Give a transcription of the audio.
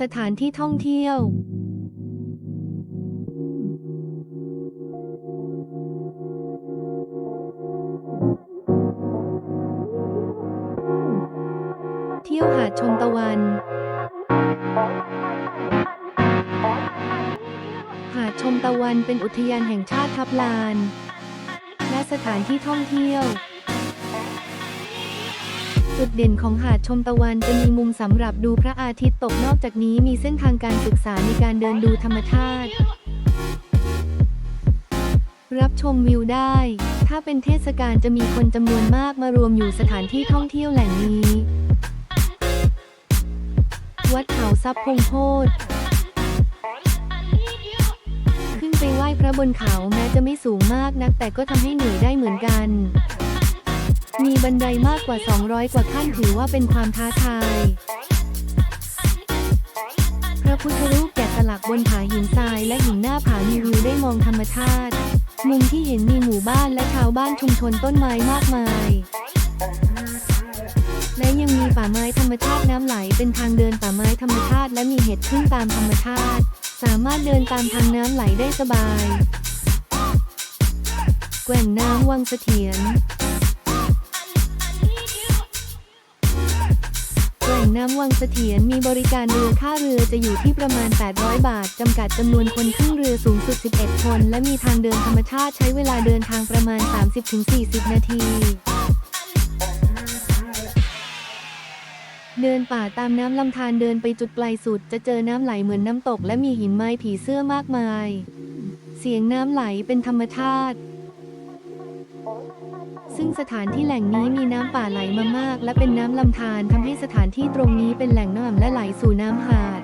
สถานที่ท่องเที่ยวเที่ยวหาดชมตะวัน หาดชมตะวันเป็นอุทยานแห่งชาติทับลาน และสถานที่ท่องเที่ยว จุดเด่นของหาดชมตะวันจะมีมุมสำหรับดูพระอาทิตย์ตกนอกจากนี้มีเส้นทางการศึกษาในการเดินดูธรรมชาติ รับชมวิวได้ ถ้าเป็นเทศกาลจะมีคนจำนวนมากมารวมอยู่สถานที่ท่องเที่ยวแหล่งนี้ วัดเขาทรัพย์พงโพธขึ้นไปไหว้พระบนเขาแม้จะไม่สูงมากนักแต่ก็ทำให้เหนื่อยได้เหมือนกัน มีบันไดมากกว่า 200 กว่าขั้นถือว่าเป็นความท้าทาย พระพุทธรูปแกะสลักบนผาหินทรายและหินหน้าผามีวิวได้มองธรรมชาติ มุมที่เห็นมีหมู่บ้านและชาวบ้านชุมชนต้นไม้มากมาย และยังมีป่าไม้ธรรมชาติน้ำไหลเป็นทางเดินป่าไม้ธรรมชาติและมีเห็ดขึ้นตามธรรมชาติ สามารถเดินตามทางน้ำไหลได้สบาย แกว่งน้ำวังเสถียร น้ำวังเสถียรมีบริการเรือค่าเรือจะอยู่ที่ประมาณ 800 บาท จำกัดจำนวนคนขึ้นเรือสูงสุด 11 คน และมีทางเดินธรรมชาติใช้เวลาเดินทางประมาณ 30-40 นาที เดินป่าตามน้ำลำธารเดินไปจุดปลายสุด จะเจอน้ำไหลเหมือนน้ำตก และมีหินไม้ผีเสื้อมากมาย เสียงน้ำไหลเป็นธรรมชาติ ซึ่งสถานที่แหล่งนี้มีน้ำป่าไหลมามาก และเป็นน้ำลำธารทำให้สถานที่ตรงนี้เป็นแหล่งน้ำและไหลสู่น้ำหาด